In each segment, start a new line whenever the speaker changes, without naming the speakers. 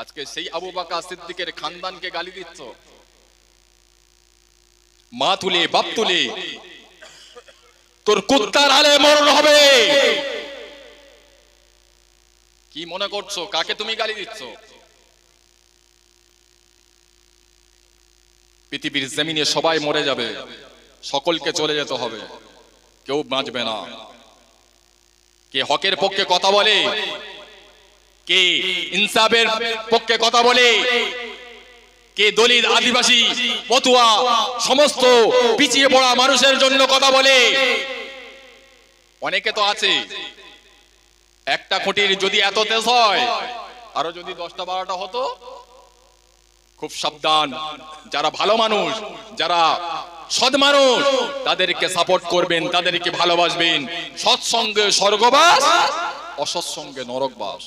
আজকে সেই আবু বাকা সিদ্দিকের খানদানকে গালি দিচ্ছ। মা তুলে, বাপ তুলে। তোর কুত্তার হালে মরণ হবে। কি মনে করছ? কাকে তুমি গালি দিচ্ছ? পৃথিবীর জমিনে সবাই মরে যাবে। সকলকে চলে যেতে হবে। কেউ বাঁচবে না। কে হকের পক্ষে কথা বলে কে ইনসাফের পক্ষে কথা বলে? কে দলিত আদিবাসী পতুয়া সমস্ত পিছিয়ে পড়া মানুষের জন্য কথা বলে? অনেকে তো আছে। একটা খুঁটির যদি এত তেজ হয়, আরও যদি দশটা বারোটা হতো, খুব সাবধান। যারা ভালো মানুষ, যারা সৎ মানুষ, তাদেরকে সাপোর্ট করবেন, তাদেরকে ভালোবাসবেন। সৎসঙ্গে স্বর্গবাস, অসৎসঙ্গে নরকবাস।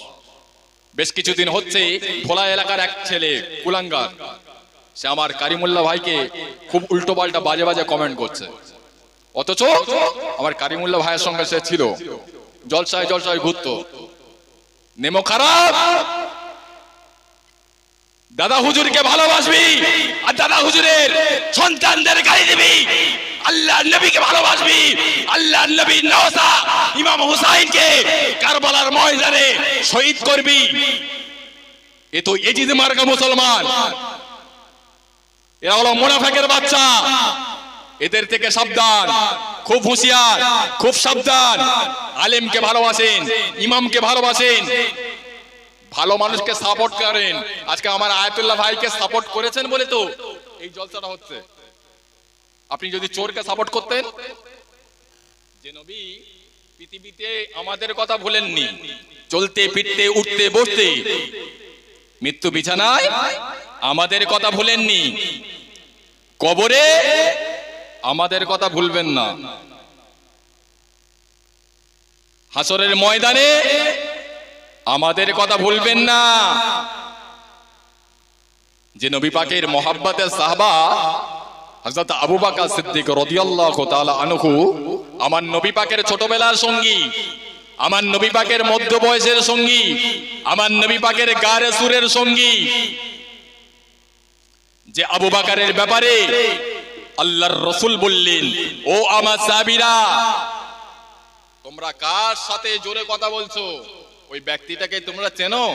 বেশ কিছুদিন হচ্ছে ভোলা এলাকার এক ছেলে, কুলাঙ্গার। সে আমার কারিমুল্লাহ ভাইকে খুব উল্টো পাল্টা বাজে বাজে কমেন্ট করছে। অথচ আমার কারিমুল্লাহ ভাইয়ের সঙ্গে সে ছিল। জলসায় জলসায় ঘুরতো। নেমো খারাপ! দাদা হুজুরকে ভালোবাসবি আর দাদা হুজুরের সন্তানদের গালি দিবি। আল্লাহ নবীকে ভালোবাসবি। আল্লাহ নবী নওসা ইমাম হুসাইনকে কারবালার ময়দানে শহীদ করবি। এ তো এজিদ মার্কা মুসলমান। এরা হলো মোনাফেকের বাচ্চা। এদের থেকে সাবধান, খুব হুঁশিয়ার, খুব সাবধান। আলেমকে ভালোবাসেন, ইমামকে ভালোবাসেন। ভালো মানুষকে সাপোর্ট করেন। আজকে আমার আয়াতুল্লাহ ভাইকে সাপোর্ট করেছেন বলে তো এই জলসাটা হচ্ছে। আপনি যদি চোরকে সাপোর্ট করতেন, যে নবী পৃথিবীতে আমাদের কথা ভুলেননি। চলতে, ফিরতে, উঠতে, বসতে। মৃত্যু বিছানায় আমাদের কথা ভুলেননি। কবরে আমাদের কথা ভুলবেন না। হাসরের ময়দানে আমাদের কথা ভুলবেন না। যে নবী পাকের মোহাব্বতের সাহবা হযরত আবু বকর সিদ্দিক রাদিয়াল্লাহু তাআলা আনহু, আমার নবী পাকের ছোটবেলার সঙ্গী, আমার নবী পাকের মধ্য বয়সের সঙ্গী, আমার নবী পাকের গারে সুরের সঙ্গী। যে আবু বাকারের ব্যাপারে আল্লাহর রসুল বললেন, ও আমার সাবিরা তোমরা কার সাথে জোরে কথা বলছো? ওই ব্যক্তিটাকে তোমরা চেনো?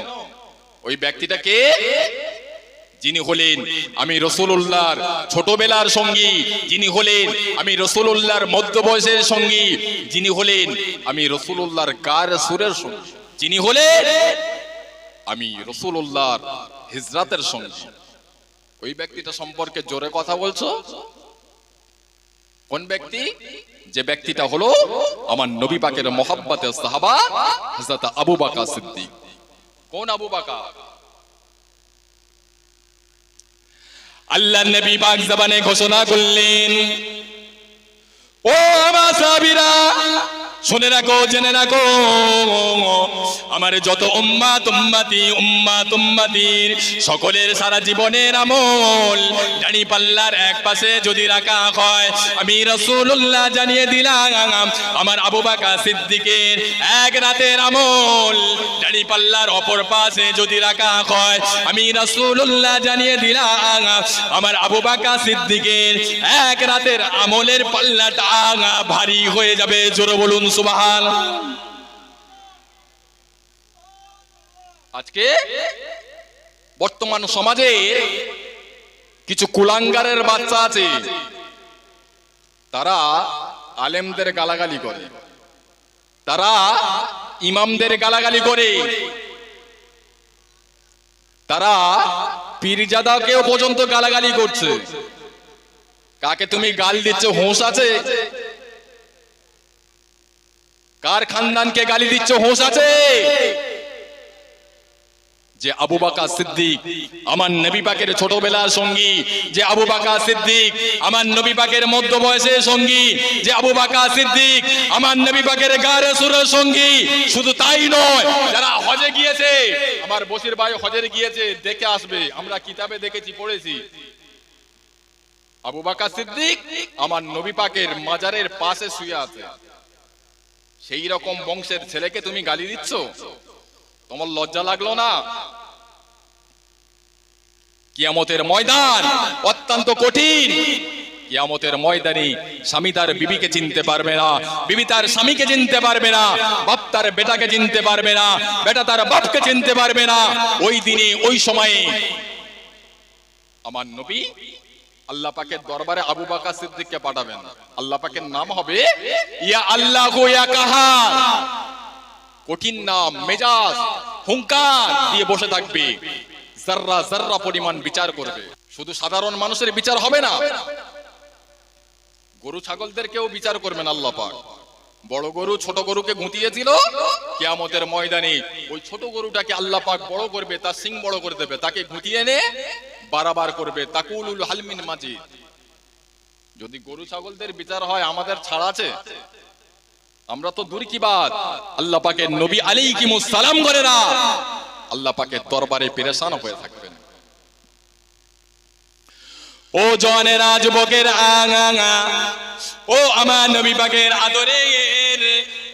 ওই ব্যক্তিটাকে যিনি হলেন আমি রসুল্লাহর ছোটবেলার সঙ্গী, যিনি হলেন আমি রসুল্লাহর মধ্য বয়সের সঙ্গী, যিনি হলেন আমি রসুল্লাহর কার সুরের সঙ্গী, যিনি হলেন আমি রসুল্লাহর হিজরাতের সঙ্গী। ওই ব্যক্তিটা সম্পর্কে জোরে কথা বলছো? কোন ব্যক্তি? যে ব্যক্তিটা হলো আমার নবী পাকের মোহাব্বতের সাহাবা, হযরত আবু বাকা সিদ্দিক। কোন আবু বাকা আল্লাহ নবী পাক জবানে ঘোষণা করলেন ও আমার সাহাবীরা শুনে রাখো, জেনে রাখো। আমার যত উম্মা উম্মাতি উম্মা উম্মাতির সকলের সারা জীবনের আমল জানি পাল্লার এক পাশে যদি রাখা হয়, আমি রাসূলুল্লাহ জানিয়ে দিলাম, আমার আবু বাকা সিদ্দিকের এক রাতের আমল জানি পাল্লার অপর পাশে যদি রাখা হয়, আমি রাসূলুল্লাহ জানিয়ে দিলাম, আমার আবু বাকা সিদ্দিকের এক রাতের আমলের পাল্লাটা ভারী হয়ে যাবে, জোরে বলুন। সুবহান। আজকে বর্তমান সমাজে কিছু কুলাঙ্গারের বাচ্চা আছে। তারা আলেমদের গালাগালি করে। তারা ইমামদের গালাগালি করে। তারা পীরজাদাকেও পর্যন্ত গালাগালি করছে। কাকে তুমি গাল দিচ্ছ, হোঁশ আছে? কার খানদানকে গালি দিচ্ছ, হোঁশ আছে? যে আবু বাকা সিদ্দিক আমার নবী পাকের ছোটবেলার সঙ্গী, যে আবু বাকা সিদ্দিক আমার নবী পাকের মধ্য বয়সের সঙ্গী, যে আবু বাকা সিদ্দিক আমার নবী পাকের গারে সুরের সঙ্গী, শুধু তাই নয়, যারা হজে গিয়েছে, আমার বসির ভাই হজে গিয়েছে, দেখে আসবে, আমরা কিতাবে দেখেছি, পড়েছি। আবু বাকা সিদ্দিক আমার নবী পাকের মাজারের পাশে শুয়ে আছে। সেই রকম বংশের ছেলেকে তুমি গালি দিচ্ছ? তোমার লজ্জা লাগল না? কিয়ামতের ময়দান অত্যন্ত কঠিন। কিয়ামতের ময়দানে স্বামী তার বিবিকে চিনতে পারবে না, বিবি তার স্বামীকে চিনতে পারবে না, বাপ তার বেটাকে চিনতে পারবে না, বেটা তার বাপকে চিনতে পারবে না। ওই দিনে, ওই সময়ে আমার নবী আল্লাহ পাকের দরবারে আবু বাকা সিদ্দিককে পাঠাবেন। আল্লাহ পাকের নাম হবে ইয়া আল্লাহ গো ইয়া কাহার। কঠিন নাম, মেজাজ, হুঙ্কার দিয়ে বসে থাকবে। জাররা জাররা পরিমাণ বিচার করবে। শুধু সাধারণ মানুষের বিচার হবে না। গরু ছাগলদেরকেও বিচার করবেন আল্লাহ পাক। বড় গরু ছোট গরুকে গুঁতিয়েছিল কিয়ামতের ময়দানে। ওই ছোট গরুটাকে আল্লাহ পাক বড় করবে, তার সিং বড় করে দেবে। তাকে গুঁতিয়ে এনে বারাবার করবে। তাকুলুল হালমিন মাঝি যদি গরু ছাগলদের বিচার হয়, আমাদের ছাড় আছে? আমরা তো দূর কি বাদ আল্লাহ পাকের নবী আলাইহিমুস সালাম করে না। আল্লাহ পাকের দরবারে পেরেশান হয়ে থাকবেন। ও জনেরা যুবকের আঙা ও আমার নবী পাকের আদরের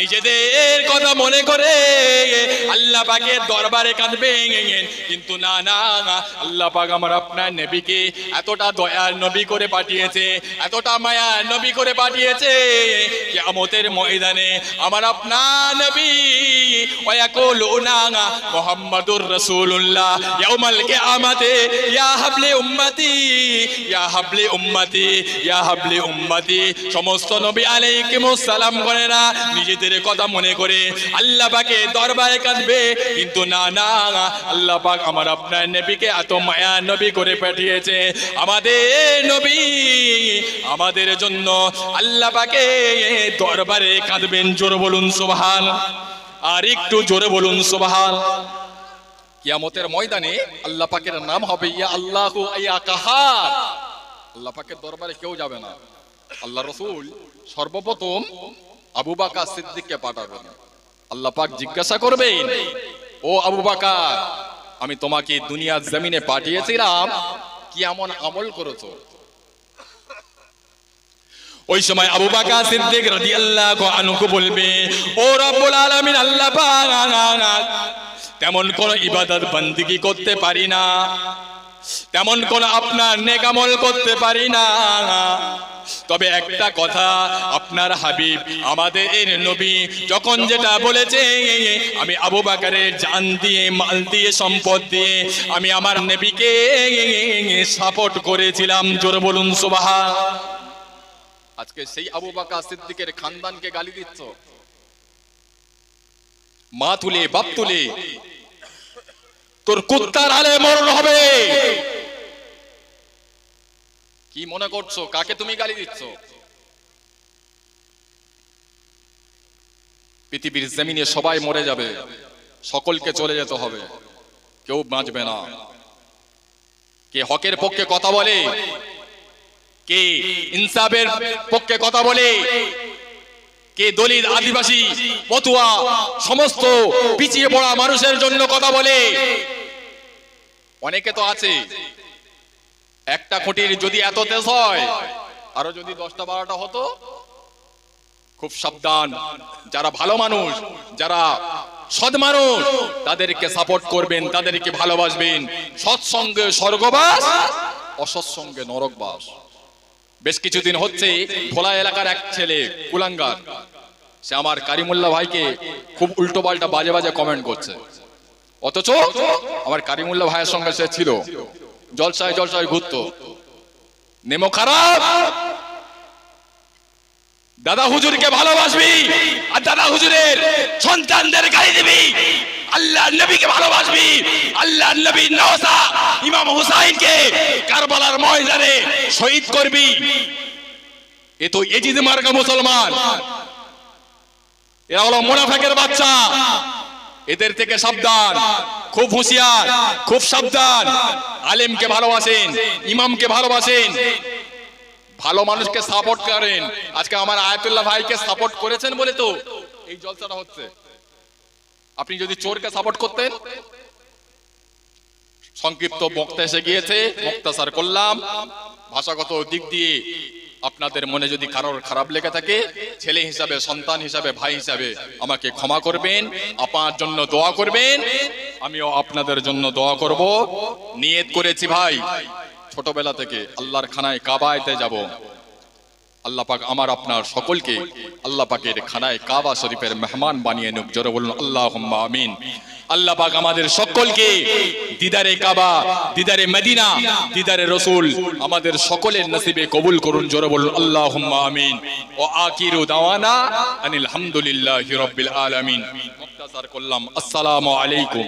নিজেদের কথা মনে করে আল্লাহ পাকের দরবারে কাঁদবেন কিন্তু না না, আল্লাহ পাক আমার আপনার নবীকে এতটা দয়ার নবী করে পাঠিয়েছে, এতটা মায়ার নবী করে পাঠিয়েছে। কিয়ামতের ময়দানে আমার আপনার নবী ওয়াকুলুনা মুহাম্মাদুর রাসূলুল্লাহ, ইয়াউমাল কিয়ামাতে ইয়া উম্মতি ইয়া উম্মতি ইয়া উম্মতি। সমস্ত নবী আলাইহিমুস সালাম করে না নিজেদের কথা মনে করে আল্লাহ পাকে দরবারে কাঁদবে। কিন্তু না না, আল্লাহ পাক আমার আপনার নবীকে এত মায়া নবী করে পাঠিয়েছে। আমাদের নবী, আমাদের জন্য আল্লাহ পাকে দরবারে কাঁদবেন। জোরে বলুন সুবহান। আর একটু জোরে বলুন সুবহান। কিয়ামতের ময়দানে আল্লাহ পাকের নাম হবে ইয়া আল্লাহ ইয়া কাহার। আল্লাহ পাকের দরবারে কেউ যাবে না। আল্লাহ রসুল সর্বপ্রথম আবু বাকা সিদ্দিককে পাঠাবেন। আল্লাহ পাক জিজ্ঞাসা করবেন, ও আবু বাকার, আমি তোমাকে দুনিয়ার জমিনে পাঠিয়েছিলাম, কি এমন আমল করেছ? ওই সময় আবু বাকা সিদ্দিক রাদিয়াল্লাহু আনহু বলবে, ও রব্বুল আলামিন, আল্লাহ পাক তেমন কোন ইবাদত বন্দিগি করতে পারি না। তেমন কোন আপনার নেকামল করতে পারি না। তবে একটা কথা, আপনার হাবিব, আমাদের এর নবী যখন যেটা বলেছে, আমি আবু বাকারের জান দিয়ে, মাল দিয়ে, সম্পদ দিয়ে, আমি আমার নবীকে সাপোর্ট করেছিলাম। জোর বলুন সুবাহা আজকে সেই আবু বাকা সিদ্দিকের খানদানকে গালি দিচ্ছ। মা তুলে, বাপ তুলে তোর কুত্তার হালে মরণ হবে। কি মনে করছ? কাকে তুমি গালি দিচ্ছ? পৃথিবীর জমিনে সবাই মরে যাবে। সকলকে চলে যেতে হবে। কেউ বাঁচবে না। কে হকের পক্ষে কথা বলে? কে ইনসাফের পক্ষে কথা বলে? কে দলিত আদিবাসী পতুয়া সমস্ত পিছিয়ে পড়া মানুষের জন্য কথা বলে? অনেকে তো আছে। একটা খুঁটির যদি এত তেজ হয়, আরও যদি দশটা বারোটা হতো, খুব সাবধান। যারা ভালো মানুষ, যারা সৎ মানুষ, তাদেরকে সাপোর্ট করবেন, তাদেরকে ভালোবাসবেন। সৎসঙ্গে স্বর্গবাস, অসৎসঙ্গে নরকবাস। বেশ কিছুদিন হচ্ছে ভোলা এলাকার এক ছেলে, কুলাঙ্গার। সে আমার কারিমুল্লাহ ভাইকে খুব উল্টো পাল্টা বাজে বাজে কমেন্ট করছে। অথচ আমার কারিমুল্লাহ ভাইয়ের সঙ্গে সে ছিল। জলসায় জলসায় ঘুরতো। নেমো খারাপ! দাদা হুজুরকে ভালোবাসবি আর দাদা হুজুরের সন্তানদের গালি দিবি। আল্লাহ নবীকে ভালোবাসবি। আল্লাহ নবী নওসা ইমাম হুসাইনকে কারবালার ময়দানে শহীদ করবি। এ তো এজিদ মার্কা মুসলমান। এরা হলো মোনাফেকের বাচ্চা। এদের থেকে সাবধান, খুব হুঁশিয়ার, খুব সাবধান। আলেমকে ভালোবাসেন, ইমামকে ভালোবাসেন। ভালো মানুষকে সাপোর্ট করেন। আজকে আমার আয়াতুল্লাহ ভাইকে সাপোর্ট করেছেন বলে তো এই জলসাটা হচ্ছে। আপনি যদি চোরকে সাপোর্ট করতেন? সংক্ষিপ্ত বক্তা এসে গিয়েছে বক্তাসার করলাম ভাষাগত দিক দিয়ে আপনাদের মনে যদি কারোর খারাপ লেগে থাকে, ছেলে হিসাবে, সন্তান হিসাবে, ভাই হিসাবে আমাকে ক্ষমা করবেন আপনার জন্য দোয়া করবেন, আমিও আপনাদের জন্য দোয়া করব। নিয়ত করেছি ভাই। ছোটবেলা থেকে আল্লাহর খানায় কাবায়তে যাব। আল্লাহ পাক আমার আপনার সকলকে আল্লাহ পাকের খানায় কাবা শরীফের মেহমান বানিয়ে নুক। জোরে বলুন আল্লাহ আমিন। আল্লাহ পাক আমাদের সকলকে দিদারে কাবা, দিদারে মদিনা, দিদারে রসুল আমাদের সকলের নসিবে কবুল করুন। জোরে বলুন আল্লাহ আমিন। ও আকিরু দাওয়ানা আনিল হামদুলিল্লাহি রাব্বিল আলামিন। করলাম, আসসালামু আলাইকুম।